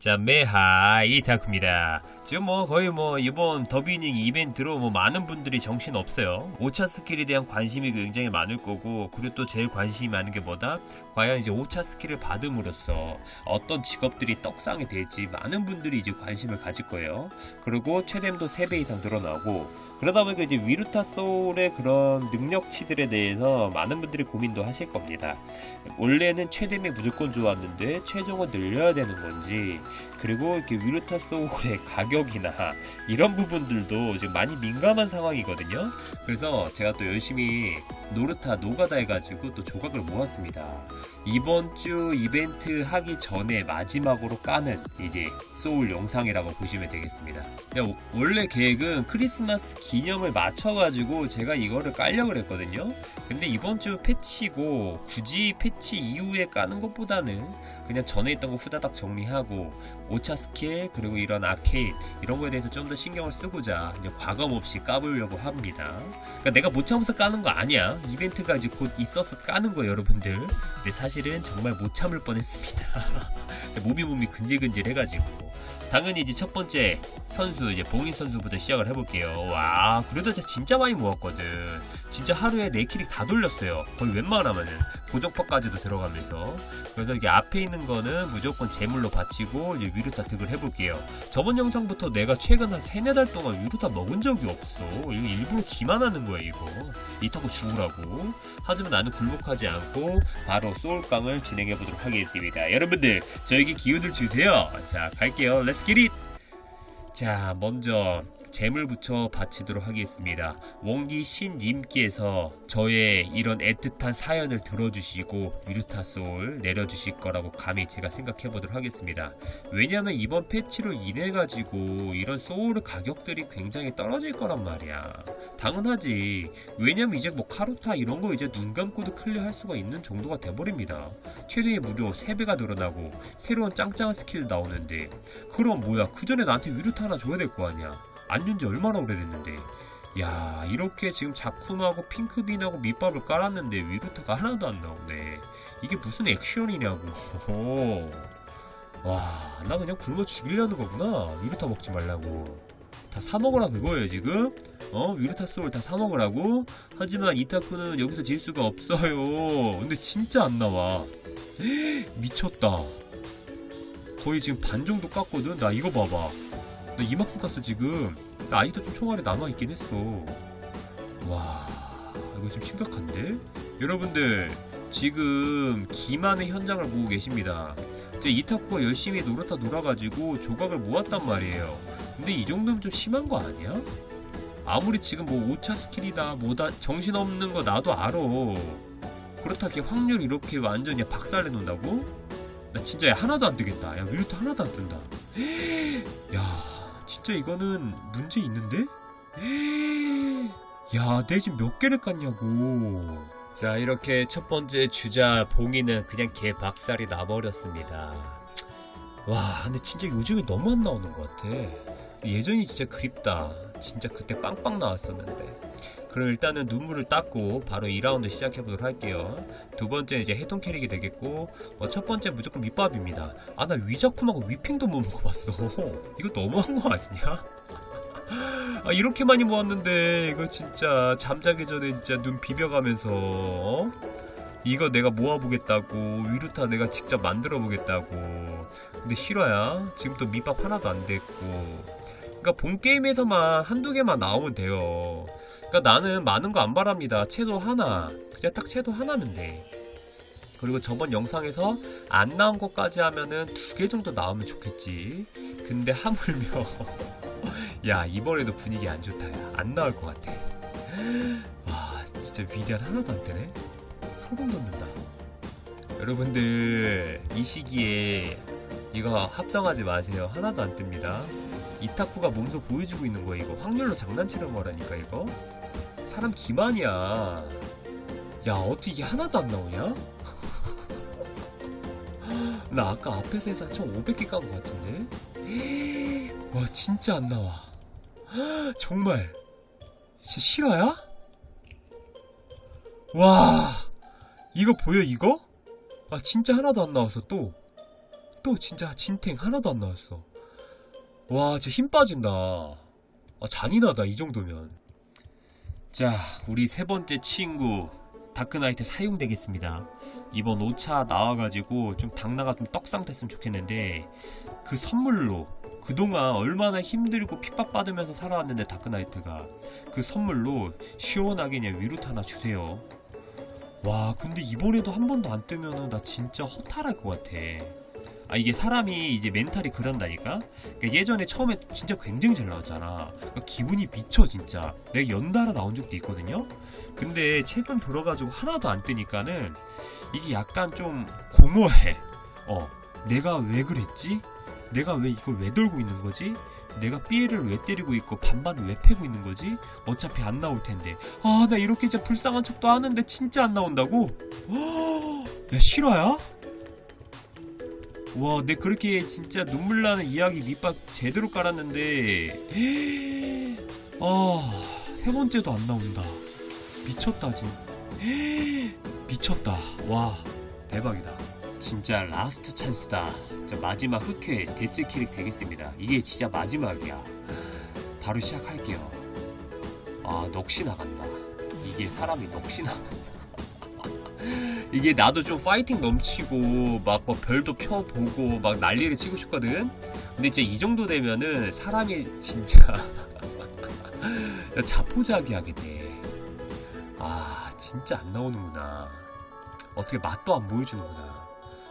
자, 메하 이타쿠입니다. 지금 뭐 거의 뭐 이번 더비닝 이벤트로 뭐 많은 분들이 정신 없어요. 5차 스킬에 대한 관심이 굉장히 많을 거고 그리고 또 제일 관심이 많은 게 뭐다? 과연 이제 5차 스킬을 받음으로써 어떤 직업들이 떡상이 될지 많은 분들이 이제 관심을 가질 거예요. 그리고 최대도 3배 이상 늘어나고 그러다 보니까 이제 위루타 소울의 그런 능력치들에 대해서 많은 분들이 고민도 하실 겁니다. 원래는 최대면 무조건 좋았는데 최종은 늘려야 되는 건지 그리고 이렇게 위루타 소울의 가격 이나 이런 부분들도 지금 많이 민감한 상황이거든요. 그래서 제가 또 열심히 노르타 노가다 해가지고 또 조각을 모았습니다. 이번 주 이벤트 하기 전에 마지막으로 까는 이제 소울 영상이라고 보시면 되겠습니다. 원래 계획은 크리스마스 기념을 맞춰가지고 제가 이거를 깔려고 했거든요. 근데 이번 주 패치고 굳이 패치 이후에 까는 것보다는 그냥 전에 있던 거 후다닥 정리하고 5차 스킬 그리고 이런 아케인 이런 거에 대해서 좀 더 신경을 쓰고자 과감 없이 까보려고 합니다. 그러니까 내가 못 참아서 까는 거 아니야. 이벤트가 이제 곧 있어서 까는 거예요, 여러분들. 근데 사실은 정말 못 참을 뻔했습니다. 몸이 몸이 근질근질 해가지고. 당연히 이제 첫 번째 선수 이제 봉인 선수부터 시작을 해볼게요. 와 그래도 진짜 많이 모았거든. 진짜 하루에 4킬이 다 돌렸어요. 거의 웬만하면은 고정파까지도 들어가면서 그래서 이게 앞에 있는 거는 무조건 제물로 바치고 이제 위루타 득을 해볼게요. 저번 영상부터 내가 최근 한 3, 4달 동안 위루타 먹은 적이 없어. 이거 일부러 기만 하는 거야 이거. 이타고 죽으라고. 하지만 나는 굴복하지 않고 바로 소울깡을 진행해 보도록 하겠습니다. 여러분들 저에게 기운을 주세요. 자 갈게요. 렛츠 기릿. 자 먼저 잼을 붙여 바치도록 하겠습니다. 원기 신님께서 저의 이런 애틋한 사연을 들어주시고 위르타 소울 내려주실 거라고 감히 제가 생각해 보도록 하겠습니다. 왜냐면 이번 패치로 인해 가지고 이런 소울 가격들이 굉장히 떨어질 거란 말이야. 당연하지. 왜냐면 이제 뭐 카루타 이런 거 이제 눈 감고도 클리어할 수가 있는 정도가 돼버립니다. 최대의 무료 3배가 늘어나고 새로운 짱짱한 스킬 나오는데 그럼 뭐야 그 전에 나한테 위루타 하나 줘야 될 거 아니야. 안 준 지 얼마나 오래됐는데. 야 이렇게 지금 작품하고 핑크빈하고 밑밥을 깔았는데 위루타가 하나도 안 나오네. 이게 무슨 액션이냐고. 와, 나 그냥 굶어 죽이려는 거구나. 위루타 먹지 말라고. 다 사먹으라 그거예요, 지금? 어? 위루타 소울 다 사먹으라고? 하지만 이타쿠는 여기서 질 수가 없어요. 근데 진짜 안 나와. 미쳤다. 거의 지금 반 정도 깠거든? 나 이거 봐봐. 나 이만큼 깠어, 지금. 나 아직도 좀 총알이 남아있긴 했어. 와, 이거 좀 심각한데? 여러분들, 지금 기만의 현장을 보고 계십니다. 제 이타쿠가 열심히 놀았다 놀아가지고 조각을 모았단 말이에요. 근데 이 정도면 좀 심한 거 아니야? 아무리 지금 뭐 5차 스킬이다 뭐다 정신없는 거 나도 알아. 그렇다기에 확률 이렇게 완전히 박살내 놓는다고? 나 진짜 야, 하나도 안 되겠다. 야, 위루트 하나도 안 뜬다. 야, 진짜 이거는 문제 있는데? 야, 내 집 몇 개를 깠냐고. 자, 이렇게 첫 번째 주자 봉이는 그냥 개 박살이 나버렸습니다. 와, 근데 진짜 요즘에 너무 안 나오는 것 같아. 예전이 진짜 그립다. 진짜 그때 빵빵 나왔었는데. 그럼 일단은 눈물을 닦고 바로 2라운드 시작해보도록 할게요. 두 번째 이제 해동 캐릭이 되겠고, 어, 첫 번째 무조건 밑밥입니다. 아, 나 위작품하고 위핑도 못 먹어봤어. 이거 너무한 거 아니냐? 아, 이렇게 많이 모았는데, 이거 진짜 잠자기 전에 진짜 눈 비벼가면서, 어? 이거 내가 모아보겠다고, 위루타 내가 직접 만들어보겠다고. 근데 실화야. 지금도 밑밥 하나도 안 됐고. 그러니까 본 게임에서만 한두 개만 나오면 돼요. 그러니까 나는 많은 거 안 바랍니다. 채도 하나. 그냥 딱 채도 하나면 돼. 그리고 저번 영상에서 안 나온 것까지 하면은 두 개 정도 나오면 좋겠지. 근데 하물며 야 이번에도 분위기 안 좋다. 야. 안 나올 것 같아. 와 진짜 위대한 하나도 안 되네. 소름 돋는다. 여러분들 이 시기에 이거 합성하지 마세요. 하나도 안 뜹니다. 이타쿠가 몸소 보여주고 있는 거야 이거 확률로 장난치는 거라니까 이거 사람 기만이야 야 어떻게 이게 하나도 안 나오냐? 나 아까 앞에서 해서 한 1500개 깐 것 같은데 와 진짜 안 나와 정말 진짜 실화야? 와 이거 보여 이거? 아 진짜 하나도 안 나와서 또또 진짜 진탱 하나도 안 나왔어. 와, 진짜 힘 빠진다. 아, 잔인하다, 이 정도면. 자, 우리 세 번째 친구, 다크나이트 사용되겠습니다. 이번 5차 나와가지고 좀 당나가 좀 떡상 됐으면 좋겠는데, 그 선물로, 그동안 얼마나 힘들고 핍박받으면서 살아왔는데, 다크나이트가. 그 선물로 시원하게 그냥 위루트 하나 주세요. 와, 근데 이번에도 한 번도 안 뜨면은 나 진짜 허탈할 것 같아. 아, 이게 사람이 이제 멘탈이 그런다니까? 그러니까 예전에 처음에 진짜 굉장히 잘 나왔잖아. 그러니까 기분이 미쳐, 진짜. 내가 연달아 나온 적도 있거든요? 근데 최근 들어가지고 하나도 안 뜨니까는 이게 약간 좀 공허해. 어, 내가 왜 그랬지? 내가 왜 이걸 왜 돌고 있는 거지? 내가 삐에를 왜 때리고 있고 반반을 왜 패고 있는 거지? 어차피 안 나올 텐데. 아, 나 이렇게 진짜 불쌍한 척도 하는데 진짜 안 나온다고? 야, 실화야? 와, 내 그렇게 진짜 눈물 나는 이야기 밑밥 제대로 깔았는데, 아, 세 번째도 안 나온다. 미쳤다, 진. 미쳤다. 와, 대박이다. 진짜 라스트 찬스다. 자, 마지막 흑회 데스 캐릭 되겠습니다. 이게 진짜 마지막이야. 바로 시작할게요. 아, 넋이 나간다. 이게 사람이 넋이 나간다. 이게 나도 좀 파이팅 넘치고 막 뭐 별도 펴보고 막 난리를 치고 싶거든. 근데 진짜 이 정도 되면은 사람이 진짜 자포자기 하게 돼. 아 진짜 안 나오는구나. 어떻게 맛도 안 보여주는구나.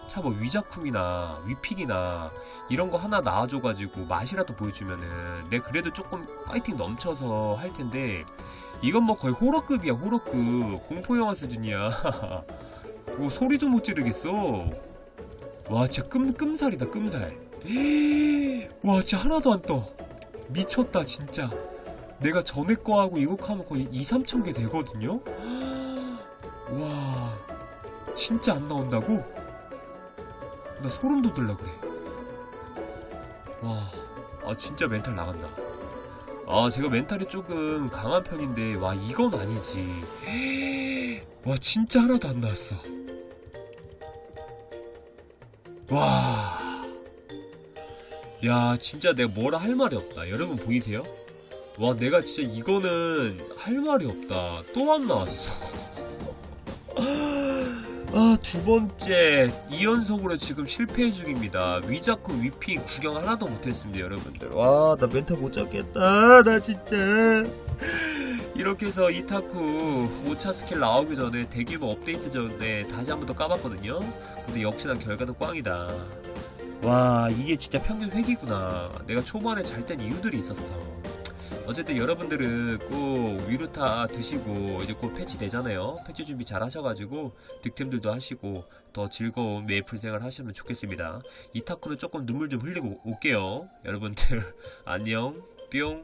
참 뭐 위자쿰이나 위픽이나 이런 거 하나 나와줘가지고 맛이라도 보여주면은 내 그래도 조금 파이팅 넘쳐서 할 텐데 이건 뭐 거의 호러급이야 호러급 공포 영화 수준이야. 오, 소리도 못 지르겠어. 와, 진짜 끔, 끔살이다, 끔살. 와, 진짜 하나도 안 떠. 미쳤다, 진짜. 내가 전에 거하고 이거 하면 거의 2, 3천 개 되거든요? 와, 진짜 안 나온다고? 나 소름 돋을라 그래. 와, 아, 진짜 멘탈 나간다. 아, 제가 멘탈이 조금 강한 편인데, 와, 이건 아니지. 와, 진짜 하나도 안 나왔어. 와. 야, 진짜 내가 뭐라 할 말이 없다. 여러분 보이세요? 와, 내가 진짜 이거는 할 말이 없다. 또 안 나왔어. 아, 두 번째 2연속으로 지금 실패 중입니다. 위자쿠 위핑 구경 하나도 못했습니다, 여러분들. 와, 나 멘탈 못 잡겠다. 나 진짜. 이렇게 해서 이타쿠 5차 스킬 나오기 전에 대규모 업데이트 전에 다시 한 번 더 까봤거든요. 근데 역시나 결과는 꽝이다. 와, 이게 진짜 평균 획이구나. 내가 초반에 잘 땐 이유들이 있었어. 어쨌든 여러분들은 꼭 위루타 드시고 이제 곧 패치 되잖아요. 패치 준비 잘 하셔가지고 득템들도 하시고 더 즐거운 메이플 생활 하시면 좋겠습니다. 이타쿠는 조금 눈물 좀 흘리고 올게요. 여러분들 안녕 뿅.